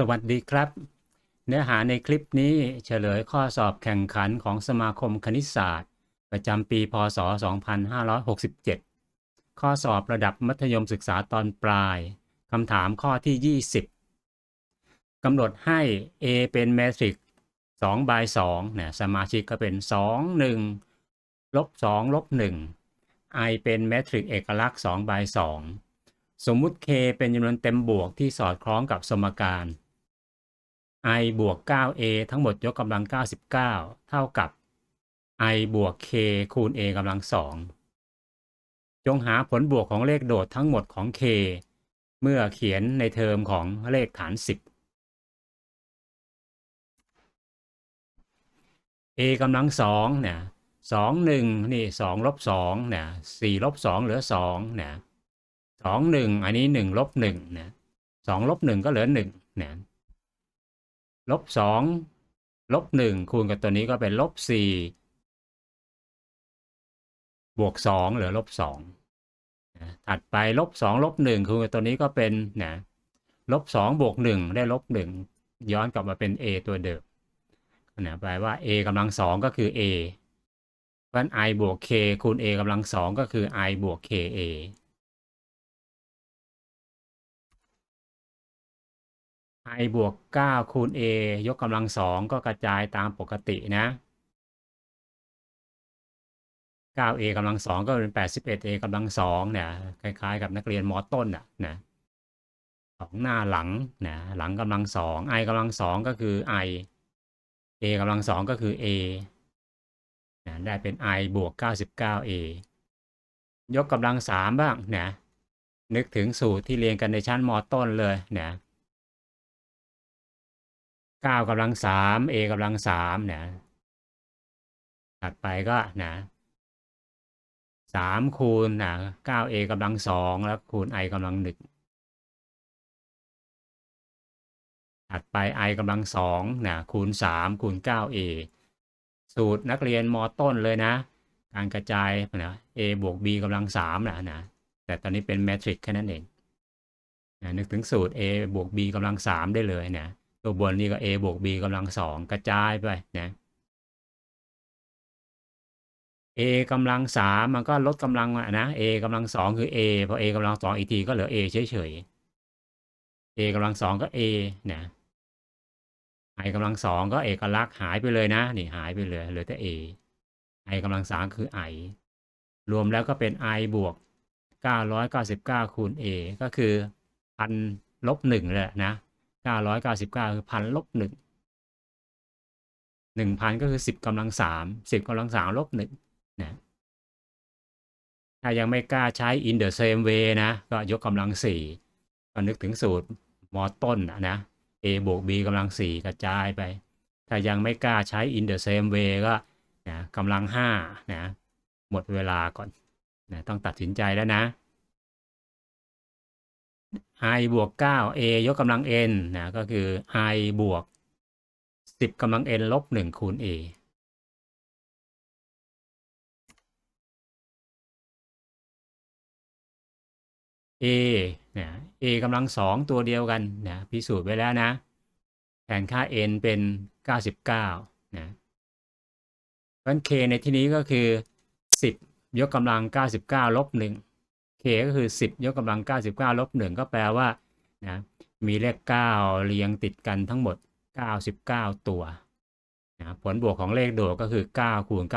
สวัสดีครับ เนื้อหาในคลิปนี้เฉลยข้อสอบแข่งขันของสมาคมคณิตศาสตร์ ประจำปี พศ 2567 ข้อสอบระดับมัธยมศึกษาตอนปลายคำถามข้อที่ 20กำหนดให้ A เป็นแมทริกซ์2 by 2เนี่ยสมาชิกก็เป็น 2 1ลบ2ลบ1 I เป็นแมทริกซ์เอกลักษณ์2 by 2สมมุติ K เป็นจำนวนเต็มบวกที่สอดคล้องกับสมการ i บวก 9a ทั้งหมดยกกำลัง 99 เท่ากับ i บวก k คูณ a กำลัง 2 จงหาผลบวกของเลขโดดทั้งหมดของ k เมื่อเขียนในเทอมของเลขฐาน 10 a กำลัง2เนี่ย2 1นี่2ลบ2เนี่ย4ลบ2เหลือ2เนี่ย2 1อันนี้1ลบ1เนี่ย2ลบ1ก็เหลือ1เนี่ย ลบสองลบหนึ่งคูณกับตัวนี้ก็เป็นลบสี่บวกสองเหลือลบสองถัดไปลบสองลบหนึ่งคูณกับตัวนี้ก็เป็นนะลบสองบวกหนึ่งได้ลบหนึ่งย้อนกลับมาเป็น a ตัวเดิมนะแปลว่า a กำลังสองก็คือ a เพราะฉะนั้น i บวก k คูณ a กำลังสองก็คือ i บวก ka i บวก 9 คูณ a ยกกำลังสองก็กระจายตามปกตินะ 9a กำลังสองก็เป็น 81a กำลังสองเนี่ยคล้ายๆ กับนักเรียนมอต้นอะนะสองหน้าหลังนะหลังกำลังสอง i กำลังสองก็คือ i a กำลังสองก็คือ a นะได้เป็น i บวก 99a ยกกำลังสามบ้างนะนึกถึงสูตรที่เรียนกันในชั้นมอต้นเลยนะ เก้ากำลังสามเอกำลังสามเนี่ยถัดไปก็นะสามคูณนะเก้าเอกำลังสองแล้วคูณไอกำลังหนึ่งถัดไปไอกำลังสองนะคูณสามคูณเก้าเอสูตรนักเรียนมต้นเลยนะ การกระจายนะ a บวก b กำลังสามนะนะแต่ตอนนี้เป็นแมทริกแค่นั้นเองนะนึกถึงสูตร a บวก b กำลังสามได้เลยนะ ตัวบนนี่ก็ a บวก b กำลังสองกระจายไปนะ a กำลังสามมันก็ลดกำลังนะ a กำลังสองคือ a พอ a กำลังสองอีกทีก็เหลือ a เฉยๆ a กำลังสองก็ a นะ i กำลังสองก็เอกลักษณ์หายไปเลยนะ นี่หายไปเลยเหลือแต่ a i กำลังสามคือ i รวมแล้วก็เป็น i บวก 999 คูณ a ก็คือพันลบหนึ่งเลยนะ เก้าร้อยเก้าสิบเก้าคือพันลบหนึ่งหนึ่งพันก็คือสิบกำลังสามสิบกำลังสามลบหนึ่งนะถ้ายังไม่กล้าใช้ in the same way นะ ก็ยกกำลังสี่ก็นึกถึงสูตรมอต้นนะ a บวก b กำลังสี่กระจายไป ถ้ายังไม่กล้าใช้ in the same way ก็นะกำลังห้านะ หมดเวลาก่อนนะต้องตัดสินใจแล้วนะ i บวก 9a ยกกำลัง n นะ ก็คือ i บวก 10กำลัง n ลบ 1 คูณ a a นะ a กำลังสองตัวเดียวกันนะพิสูจน์ไว้แล้วนะแทนค่า n เป็น 99นะเพราะ k ในที่นี้ก็คือ 10 ยกกำลัง 99 ลบ 1 ก็คือ 10 ยกกำลัง 99 ลบ 1 ก็แปลว่านะมีเลข 9 เรียงติดกันทั้งหมด 99 ตัวนะผลบวกของเลขโดดก็คือ 9 คูณ 99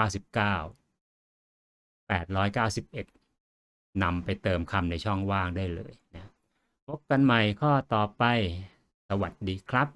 891นำไปเติมคำในช่องว่างได้เลยนะพบกันใหม่ข้อต่อไป สวัสดีครับ